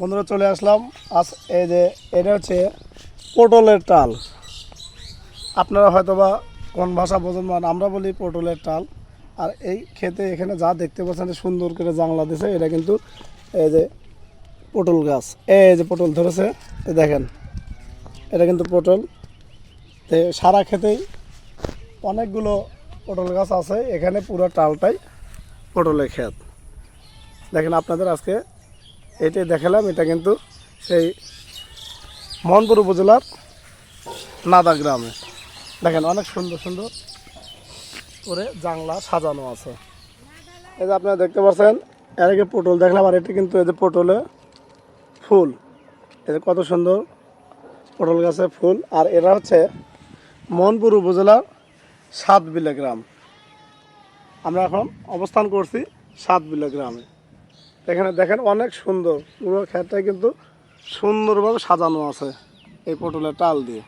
বন্ধুরা চলে আসলাম। আজ এই যে এটা হচ্ছে পটলের টাল আপনারা হয়তো বা কোন ভাষা বোঝেন মানে আমরা বলি পটলের টাল আর এই খেতে এখানে যা দেখতে পাচ্ছেন সুন্দর করে জাংলা দিছে এটা কিন্তু এই যে পটল গাছ। এই যে পটল ধরেছে দেখেন, এটা কিন্তু পটল। তো সারা খেতেই অনেকগুলো পটল গাছ আছে, এখানে পুরো টালটাই পটলের ক্ষেত। দেখেন আপনাদের আজকে এটাই দেখালাম, এটা কিন্তু সেই মোহনপুর উপজেলার নাদা গ্রামে। দেখেন, অনেক সুন্দর সুন্দর করে জাংলা সাজানো আছে। এই যে আপনারা দেখতে পাচ্ছেন, এর আগে পটল দেখলাম, আর এটা কিন্তু এই যে পটলে ফুল। এই যে কত সুন্দর পটল গাছে ফুল। আর এরা হচ্ছে মোহনপুর উপজেলার সাতবিলা গ্রাম। আমরা এখন অবস্থান করছি সাতবিলা গ্রামে। এখানে দেখেন অনেক সুন্দর। পুরো ক্ষেতটা কিন্তু সুন্দরভাবে সাজানো আছে এই পটলের টাল দিয়ে।